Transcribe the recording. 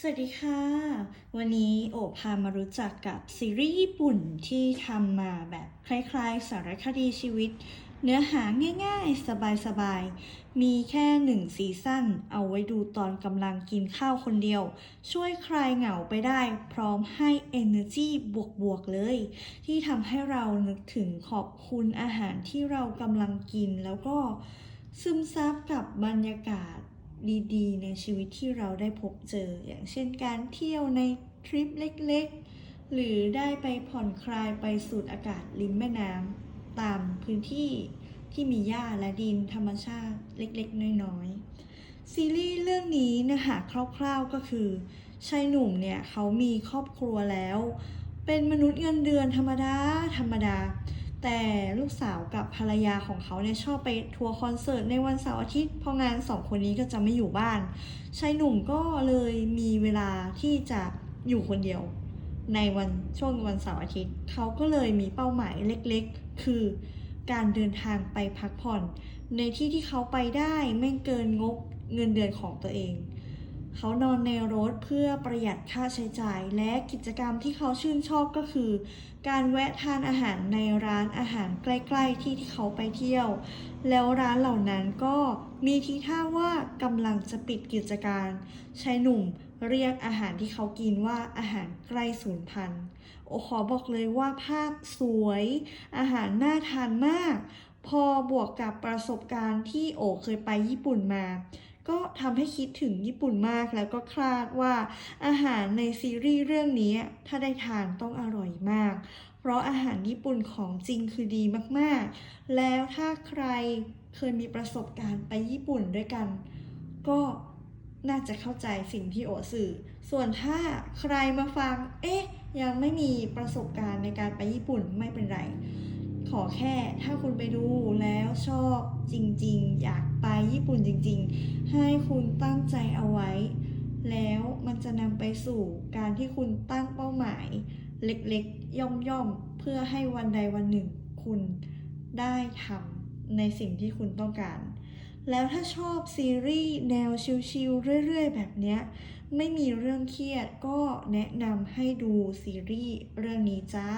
สวัสดีค่ะ วันนี้โอพามารู้จักกับซีรีส์ญี่ปุ่นที่ทำมาแบบคล้ายๆ สารคดีชีวิต เนื้อหาง่ายๆ สบายๆ มีแค่หนึ่งซีซั่นเอาไว้ดูตอนกำลังกินข้าวคนเดียว ช่วยคลายเหงาไปได้ พร้อมให้ Energy บวกๆเลย ที่ทำให้เรานึกถึงขอบคุณอาหารที่เรากำลังกินแล้วก็ซึมซับกับบรรยากาศ ดีๆ ในชีวิตที่เราได้พบเจอ อย่างเช่นการเที่ยวในทริปเล็กๆ หรือได้ไปผ่อนคลายไปสูดอากาศริมแม่น้ำตามพื้นที่ที่มีหญ้าและดินธรรมชาติเล็กๆ น้อยๆ ซีรีส์เรื่องนี้เนื้อหาคร่าวๆก็คือชายหนุ่มเนี่ยเขามีครอบครัวแล้ว เป็นมนุษย์เงินเดือนธรรมดาธรรมดา แต่ลูกสาวกับภรรยาของเขาเนี่ยชอบไปทัวร์คอนเสิร์ตในวันเสาร์อาทิตย์พราะงานสองคนนี้ก็จะไม่อยู่บ้านชายหนุ่มก็เลยมีเวลาที่จะอยู่คนเดียว ในวันช่วงวันเสาร์อาทิตย์ เขาก็เลยมีเป้าหมายเล็กๆ คือการเดินทางไปพักผ่อน ในที่ที่เขาไปได้ไม่เกินงบเงินเดือนของตัวเอง เขานอนในรถเพื่อประหยัดค่าใช้จ่าย และกิจกรรมที่เขาชื่นชอบก็คือ การแวะทานอาหารในร้านอาหารใกล้ ๆ ที่ที่เขาไปเที่ยว แล้วร้านเหล่านั้นก็มีทีท่าว่ากำลังจะปิดกิจการชายหนุ่มเรียกอาหารที่เขากินว่าอาหารใกล้สูญพันธุ์โอขอบอกเลยว่าภาพสวย อาหารน่าทานมาก พอบวกกับประสบการณ์ที่โอเคยไปญี่ปุ่นมา ก็ทำให้คิดถึงญี่ปุ่นมากแล้วก็คาดว่าอาหารในซีรีส์เรื่องนี้ถ้าได้ทานต้องอร่อยมาก เพราะอาหารญี่ปุ่นของจริงคือดีมากๆ แล้วถ้าใครเคยมีประสบการณ์ไปญี่ปุ่นด้วยกัน ก็น่าจะเข้าใจสิ่งที่โอสื่อ ส่วนถ้าใครมาฟัง เอ๊ะ ยังไม่มีประสบการณ์ในการไปญี่ปุ่นไม่เป็นไร ขอแค่ถ้าคุณไปดูแล้วชอบจริงๆ อยากไปญี่ปุ่นจริงๆ ให้คุณตั้งใจเอาไว้ แล้วมันจะนำไปสู่การที่คุณตั้งเป้าหมาย เล็กๆ ย่อมๆ เพื่อให้วันใดวันหนึ่ง คุณได้ทำในสิ่งที่คุณต้องการ แล้วถ้าชอบซีรีส์แนวชิลๆเรื่อย ๆ แบบเนี้ยไม่มีเรื่องเครียดก็แนะนำให้ดูซีรีส์เรื่องนี้จ้า